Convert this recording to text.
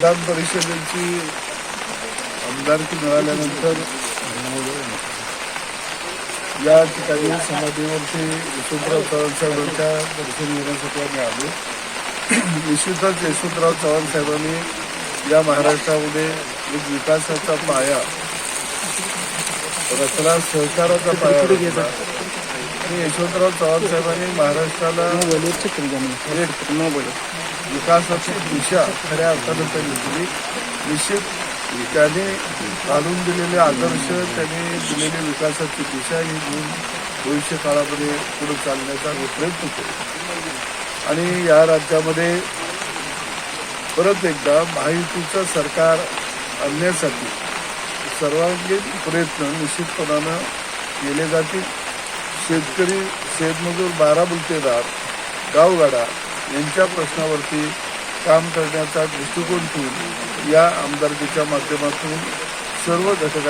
विधान परिषदेची आमदारकी मिळाल्यानंतर या ठिकाणी समाधीवरती यशवंतराव चव्हाण साहेबांच्या दर्शन घेण्यासाठी आम्ही आलो. निश्चितच यशवंतराव चव्हाण साहेबांनी या महाराष्ट्रामध्ये एक विकासाचा पाया रचला सहकाराचा पाया आणि यशवंतराव चव्हाण साहेबांनी महाराष्ट्राला विकासाची दिशा खऱ्या अर्थानं त्यांनी दिली. निश्चित त्याने घालून दिलेले आदर्श त्याने दिलेली विकासाची दिशा ही घेऊन भविष्य काळामध्ये पुढे चालण्याचा प्रयत्न केला आणि या राज्यामध्ये परत एकदा महायुतीचं सरकार आणण्यासाठी सर्वांगीण प्रयत्न निश्चितपणानं केले जातील. शेतकरी शेतमजूर बारा बुलतेदार गावगाडा यांच्या प्रश्नावरती काम करण्याचा दृष्टिकोन ठेवून या आमदारकीच्या माध्यमातून सर्व घटकांना